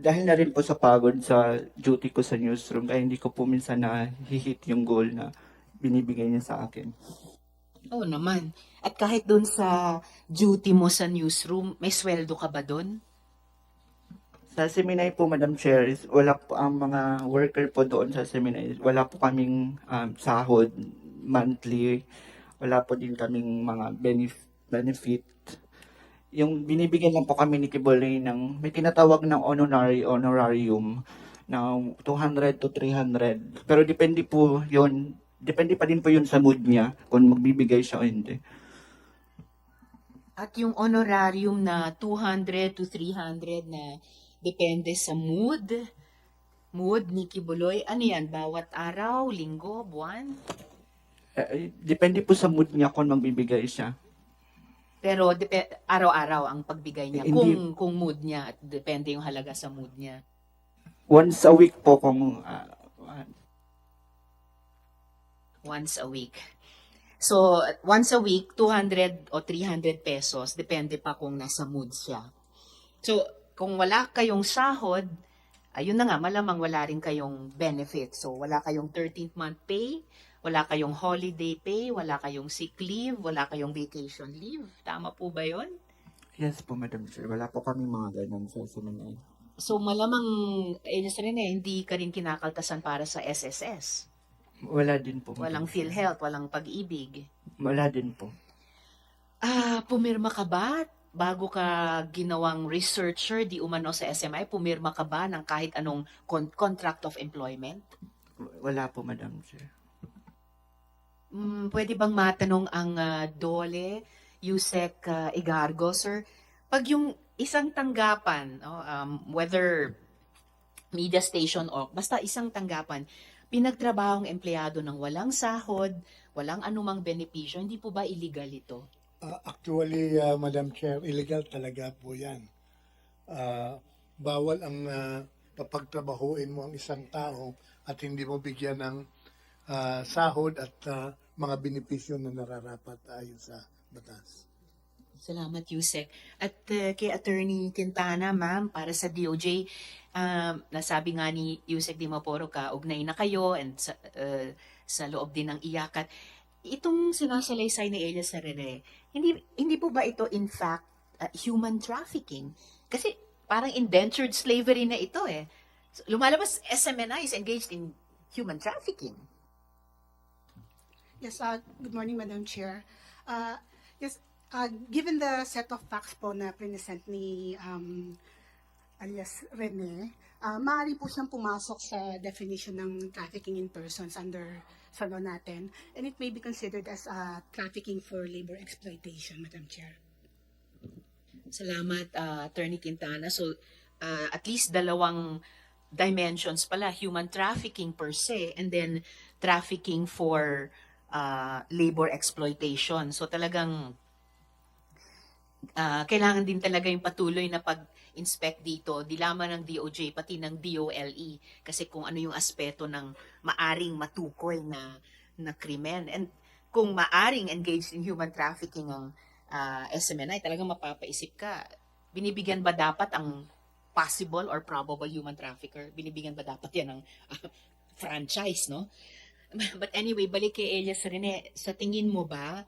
dahil na rin po sa pagod sa duty ko sa newsroom, kaya hindi ko po minsan na hihit yung goal na binibigay niya sa akin. Oo naman. At kahit doon sa duty mo sa newsroom, may sweldo ka ba doon? Sa seminary po, Madam Chair, is wala po ang mga worker po doon sa seminary. Wala po kaming um, sahod monthly. Wala po din kaming mga benef- benefit. Yung binibigyan lang po kami ni Kibolay ng, may tinatawag ng honorary honorarium na 200 to 300. Pero depende po yon depende pa din po yun sa mood niya kung magbibigay siya o hindi. At yung honorarium na 200 to 300 na depende sa mood, mood ni Kibuloy, ano yan? Bawat araw, linggo, buwan? Eh, depende po sa mood niya kung magbibigay siya. Pero depe- araw-araw ang pagbigay niya Eh, kung kung mood niya at depende yung halaga sa mood niya. Once a week po kung ah, ah, once a week. So, once a week, 200 o 300 pesos, depende pa kung nasa mood siya. So, kung wala kayong sahod, ayun na nga, malamang wala rin kayong benefit. So, wala kayong 13th month pay, wala kayong holiday pay, wala kayong sick leave, wala kayong vacation leave. Tama po ba yon? Yes po, Madam Chair. Wala po kami mga ganun sa seminary. So, malamang, eh, rin eh, hindi ka rin kinakaltasan para sa SSS. Wala din po. Madam Walang Chair. PhilHealth, walang pag-ibig. Wala din po. Ah, pumirma ka ba bago ka ginawang researcher di umano sa SMI? Pumirma ka ba ng kahit anong con- contract of employment? Wala po, Madam Chair. Mm, pwede bang matanong ang ah, Dole, Yusek ah, Igargo, sir? Pag yung isang tanggapan, oh, um, whether media station o basta isang tanggapan, pinagtrabaho ang empleyado ng walang sahod, walang anumang benepisyo, hindi po ba illegal ito? Uh, actually, uh, Madam Chair, illegal talaga po yan. Uh, bawal ang uh, papagtrabahuin mo ang isang tao at hindi mo bigyan ng uh, sahod at uh, mga benepisyo na nararapat ayon sa batas. Salamat, Yusek. At uh, kay Attorney Quintana, ma'am, para sa DOJ, um, nasabi nga ni Yusek Di Maporo ka, ugnay na kayo and sa, uh, sa loob din ng iyakat. Itong sinasalaysay ni Elias Herrera, hindi, hindi po ba ito in fact uh, human trafficking? Kasi parang indentured slavery na ito eh. Lumalabas, SMNI is engaged in human trafficking. Yes, uh, good morning, Madam Chair. Uh, yes, uh, given the set of facts po na present ni um, alias Rene, uh, maaari po siyang pumasok sa definition ng trafficking in persons under sa law natin, and it may be considered as uh, trafficking for labor exploitation, Madam Chair. Salamat, uh, Attorney Quintana. So, uh, at least dalawang dimensions pala, human trafficking per se, and then trafficking for uh, labor exploitation. So, talagang uh, kailangan din talaga yung patuloy na pag-inspect dito, di lamang ng DOJ, pati ng DOLE, kasi kung ano yung aspeto ng maaring matukoy na, na krimen. And kung maaring engaged in human trafficking ang uh, SMNI, talagang mapapaisip ka, binibigyan ba dapat ang possible or probable human trafficker? Binibigyan ba dapat yan ng uh, franchise, no? But anyway, balik kay Elias Rene, sa tingin mo ba,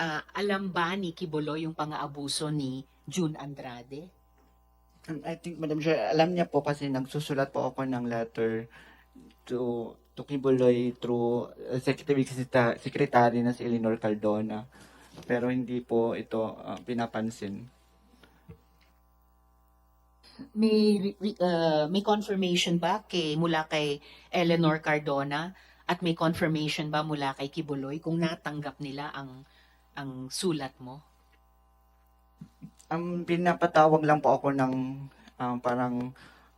ah, alam ba ni Kibolo yung pang-aabuso ni June Andrade? Um, I think, Madam Chair, alam niya po kasi nagsusulat po ako ng letter to to Kibuloy through uh, Secretary, Secreta- Secretary na si Eleanor Cardona. Pero hindi po ito uh, pinapansin. May ah, may confirmation ba kay mula kay Eleanor Cardona at may confirmation ba mula kay Kibuloy kung natanggap nila ang ang sulat mo? Ang pinapatawag lang po ako ng um, parang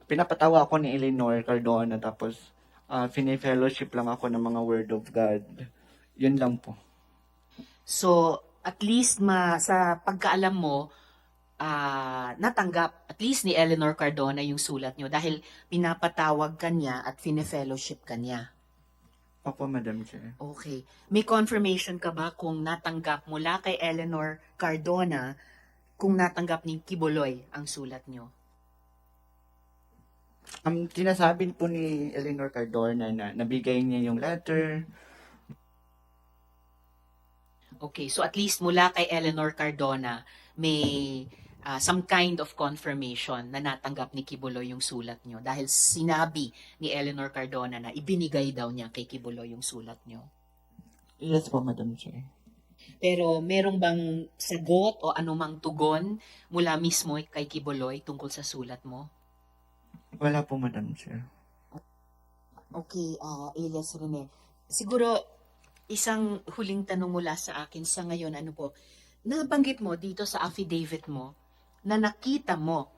pinapatawa ako ni Eleanor Cardona tapos uh, fellowship lang ako ng mga word of God. Yun lang po. So, at least ma, sa pagkaalam mo, ah, natanggap at least ni Eleanor Cardona yung sulat nyo dahil pinapatawag ka niya at fine-fellowship ka niya. Opo, Madam Chair. Okay. May confirmation ka ba kung natanggap mula kay Eleanor Cardona kung natanggap ni Kibuloy ang sulat nyo? Ang sinasabi po ni Eleanor Cardona na nabigay niya yung letter. Okay, so at least mula kay Eleanor Cardona, may ah, some kind of confirmation na natanggap ni Kibuloy yung sulat nyo. Dahil sinabi ni Eleanor Cardona na ibinigay daw niya kay Kibuloy yung sulat nyo. Yes po, Madam Chair. Pero merong bang sagot o anumang tugon mula mismo kay Kibuloy tungkol sa sulat mo? Wala po, Madam Chair. Okay, uh, Elias Rene. Siguro, isang huling tanong mula sa akin sa ngayon, ano po, nabanggit mo dito sa affidavit mo na nakita mo,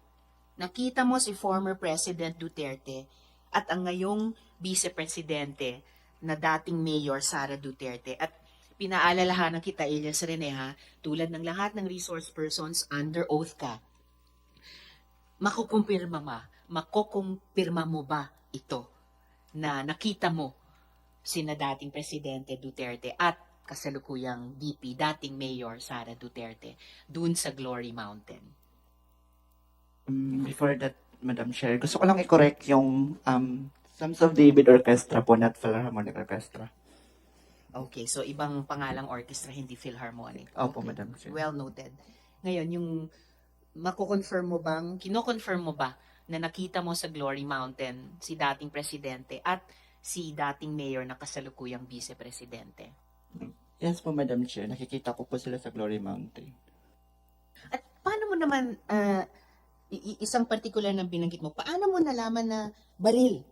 nakita mo si former President Duterte at ang ngayong Vice Presidente na dating Mayor Sara Duterte at pinaalalahanan kita, Elias Rene, ha, tulad ng lahat ng resource persons under oath ka, makukumpirma ma, makukumpirma mo ba ito na nakita mo sina dating Presidente Duterte at kasalukuyang VP, dating Mayor Sara Duterte, dun sa Glory Mountain. Um, before that, Madam Chair, gusto ko lang i-correct yung um, Sons of David Orchestra po, not Philharmonic Orchestra. Okay, so ibang pangalang orchestra, hindi Philharmonic. Opo, Okay. Madam Chair. Well noted. Ngayon, yung mako-confirm mo bang, kino-confirm mo ba na nakita mo sa Glory Mountain si dating Presidente at si dating Mayor na kasalukuyang Vice Presidente? Yes po, Madam Chair. Nakikita ko po sila sa Glory Mountain. At paano mo naman, i- isang particular na binanggit mo, paano mo nalaman na baril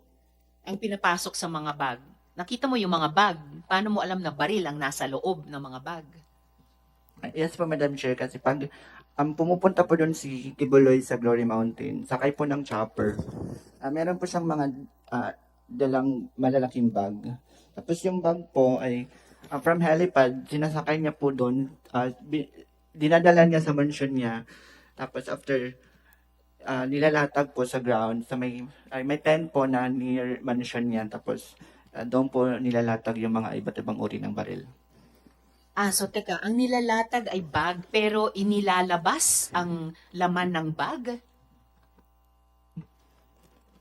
ang pinapasok sa mga bag? Nakita mo yung mga bag. Paano mo alam na baril ang nasa loob ng mga bag? Yes po, Madam Chair, kasi pag um, pumupunta po doon si Kibuloy sa Glory Mountain, sakay po ng chopper, ah, meron po siyang mga ah, dalang malalaking bag. Tapos yung bag po ay ah, from helipad, sinasakay niya po doon, bi- dinadala niya sa mansion niya. Tapos after ah, nilalatag po sa ground, sa may, ay, may tent po na near mansion niya. Tapos ah, doon po nilalatag yung mga iba't ibang uri ng baril. Ah, so teka, ang nilalatag ay bag pero inilalabas ang laman ng bag?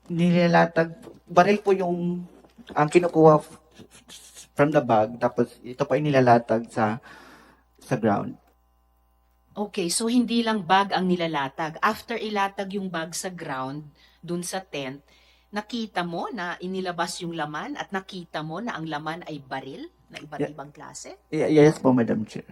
nilalatag, baril po yung ang kinukuha from the bag, tapos ito po ay nilalatag sa sa ground. Okay, so hindi lang bag ang nilalatag. After ilatag yung bag sa ground, dun sa tent, nakita mo na inilabas yung laman at nakita mo na ang laman ay baril na iba't Yeah. ibang klase? Y- yes po, Madam Chair.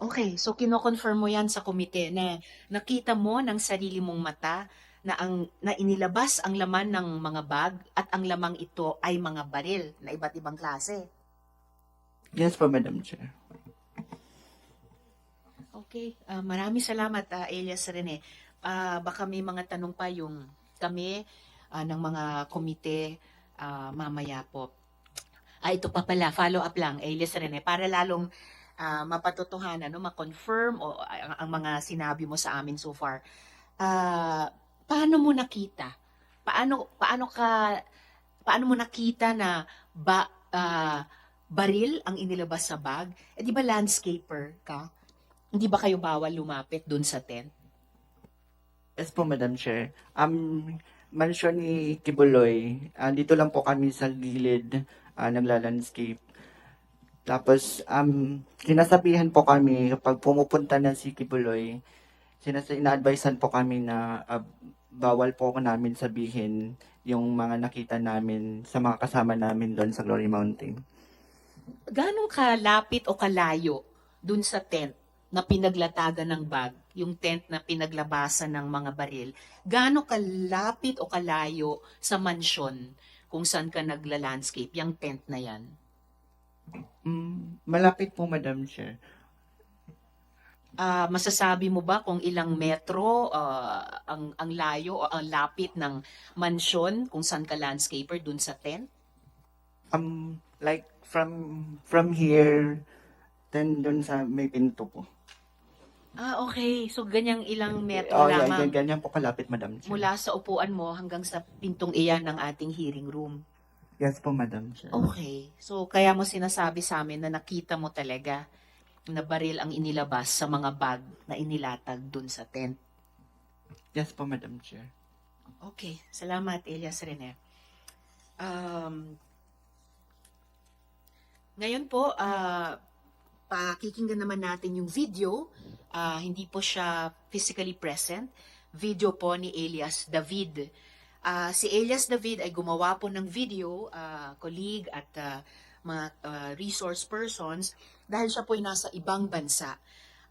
Okay, so kino-confirm mo yan sa komite na nakita mo ng sarili mong mata na ang na inilabas ang laman ng mga bag at ang lamang ito ay mga baril na iba't ibang klase. Yes po, Madam Chair. Okay, ah, maraming salamat ah, Elias Rene. Ah, baka may mga tanong pa yung kami ah, ng mga komite ah, mamaya po. Ah, ito pa pala, follow up lang, Elias Rene, para lalong ah, mapatotohanan, no, ma-confirm o ang, ang mga sinabi mo sa amin so far. Ah, paano mo nakita? Paano paano ka paano mo nakita na ba ah, baril ang inilabas sa bag? Eh di ba landscaper ka? Hindi ba kayo bawal lumapit dun sa tent? Yes po, Madam Chair. Um, mansion ni Kibuloy, ah, dito lang po kami sa gilid uh, nagla-landscape. Tapos, um, sinasabihan po kami kapag pumupunta na si Kibuloy, sinas ina-advisean po kami na ah, bawal po namin sabihin yung mga nakita namin sa mga kasama namin doon sa Glory Mountain. Ganong kalapit o kalayo dun sa tent na pinaglatagan ng bag, yung tent na pinaglabasan ng mga baril, gaano kalapit o kalayo sa mansyon kung saan ka nagla-landscape, yung tent na yan? Mm, malapit po, Madam Chair. Ah, masasabi mo ba kung ilang metro ah, ang ang layo o ang lapit ng mansyon kung saan ka landscaper dun sa tent? Um, like, from from here, then doon sa may pinto po. Ah, okay. So ganyang ilang metro Oh, yeah, lamang. ganyan, ganyan po kalapit, Madam Chair. mula sa upuan mo hanggang sa pintong iyan ng ating hearing room. Yes po, Madam Chair. Okay. So, kaya mo sinasabi sa amin na nakita mo talaga na baril ang inilabas sa mga bag na inilatag dun sa tent. Yes po, Madam Chair. Okay, salamat Elias Rene. Um, ngayon po, ah, pakikinggan naman natin yung video. Ah, hindi po siya physically present. Video po ni Elias David. Ah, si Elias David ay gumawa po ng video, ah, colleague at ah, mga ah, resource persons dahil siya po ay nasa ibang bansa.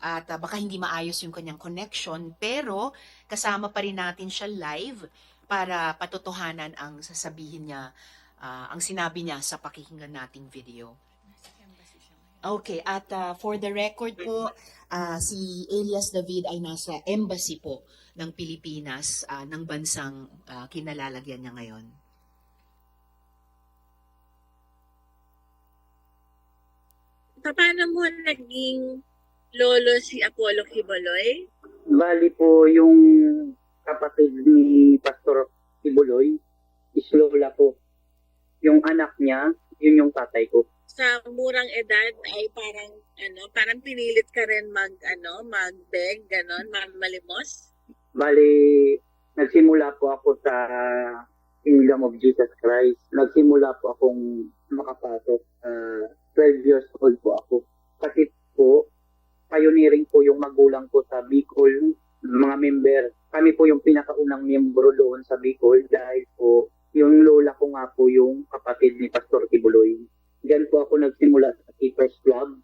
At ah, baka hindi maayos yung kanyang connection, pero kasama pa rin natin siya live para patotohanan ang sasabihin niya, ah, ang sinabi niya sa pakikinggan nating video. Okay, at ah, for the record po, ah, si Elias David ay nasa embassy po ng Pilipinas ah, ng bansang ah, kinalalagyan niya ngayon. Paano mo naging lolo si Apollo Kiboloy? Bali po yung kapatid ni Pastor Ibuloy, is lola ko. Yung anak niya, yun yung tatay ko. Sa murang edad ay parang ano, parang pinilit ka rin mag ano, mag-beg, ganon, malimos. Bali, nagsimula po ako sa Kingdom of Jesus Christ. Nagsimula po akong makapasok. Ah, 12 years old po ako. Kasi po, pioneering po yung magulang ko sa Bicol, mga member. Kami po yung pinakaunang miyembro doon sa Bicol dahil po yung lola ko nga po yung kapatid ni Pastor Kibuloy. Diyan po ako nagsimula sa Keepers Club.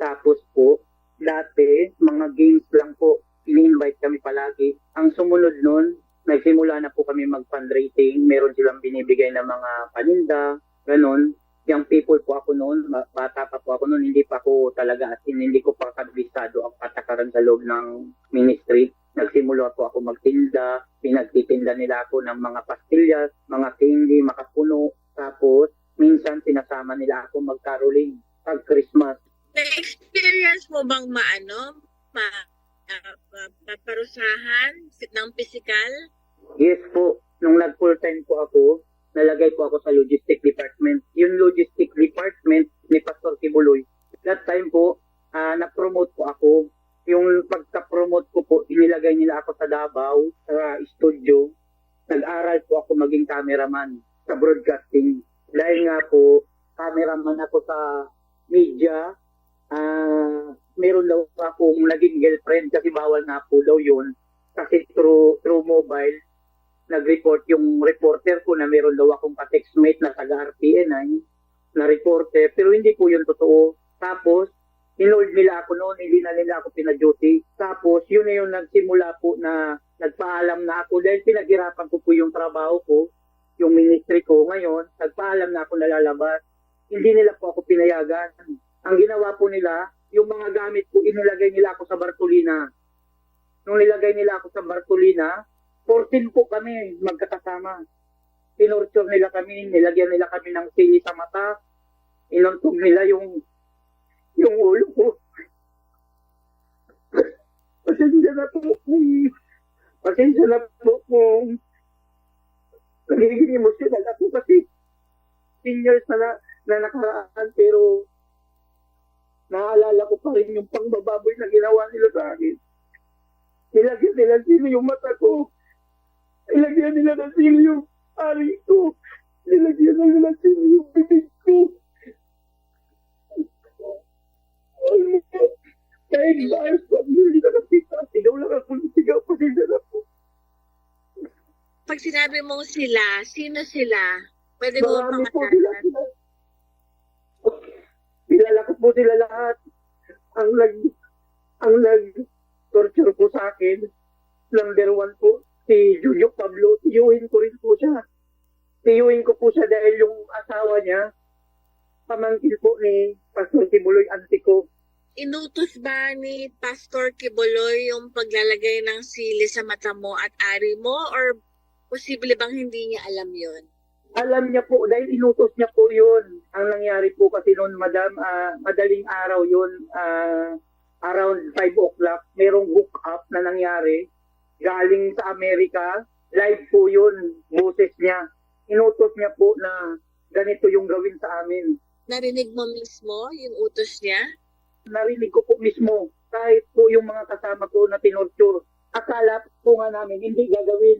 Tapos po, dati, mga games lang po, ini-invite kami palagi. Ang sumunod nun, nagsimula na po kami mag-fundraising. Meron silang binibigay na mga paninda, ganon. Young people po ako noon, ba- bata pa po ako noon, hindi pa ako talaga, in, hindi ko pa kabisado ang patakaran sa loob ng ministry. Nagsimula po ako magtinda, pinagtitinda nila ako ng mga pastillas, mga candy, makapuno. Tapos, minsan sinasama nila ako mag-caroling pag Christmas. Na-experience mo bang maano, ma, ma- maparusahan ng physical? Yes po, nung nag full time po ako, nalagay po ako sa logistic department. Yung logistic department ni Pastor Kibuloy, that time po, ah, na-promote po ako. Yung pagka-promote ko po, inilagay nila ako sa Davao, sa studio. Nag-aral po ako maging cameraman sa broadcasting. Dahil nga po, cameraman ako sa media, ah meron daw akong naging girlfriend kasi bawal nga po daw yun. Kasi through, through mobile, nag-report yung reporter ko na meron daw akong ka-textmate na taga-RPN ay na reporter. Pero hindi po yun totoo. Tapos, inold nila ako noon, hindi na nila ako pina-duty. Tapos, yun na yung nagsimula po na nagpaalam na ako dahil pinaghirapan ko po yung trabaho ko, yung ministry ko ngayon, nagpaalam na ako na lalabas. Hindi nila po ako pinayagan. Ang ginawa po nila, yung mga gamit ko, inilagay nila ako sa Bartolina. Nung nilagay nila ako sa Bartolina, 14 po kami magkakasama. Tinorture nila kami, nilagyan nila kami ng sili sa mata, inuntog nila yung yung ulo ko. Pasensya na po pasensya na po kung nagiging emotional ako kasi 10 years na, na, na nakaraan pero naalala ko pa rin yung pangbababoy na ginawa nila sa akin. Nilagyan nila sino yung mata ko. Nilagyan nila ng sino yung ari ko. Nilagyan nila ng sino yung bibig ko. Ano? Kahit bayos ko, hindi na nakita. Sigaw lang ako sigaw. Na po. Pag sinabi mong sila, sino sila? Pwede mo Marami po sila. pangalanan? sila. Kilala ko po sila lahat. Ang nag ang nag torture po sa akin. Number one po, si Julio Pablo. Tiyuhin ko rin po siya. Tiyuhin ko po siya dahil yung asawa niya, pamangkin po ni Pastor Tibuloy Antico. Inutos ba ni Pastor Kiboloy yung paglalagay ng sili sa mata mo at ari mo? Or posible bang hindi niya alam yon? Alam niya po, dahil inutos niya po yun. Ang nangyari po kasi noon, madam, ah, madaling araw yun, ah, around 5 o'clock, merong hook up na nangyari. Galing sa Amerika, live po yun, boses niya. Inutos niya po na ganito yung gawin sa amin. Narinig mo mismo yung utos niya? Narinig ko po mismo, kahit po yung mga kasama ko na tinorture, akala po nga namin hindi gagawin.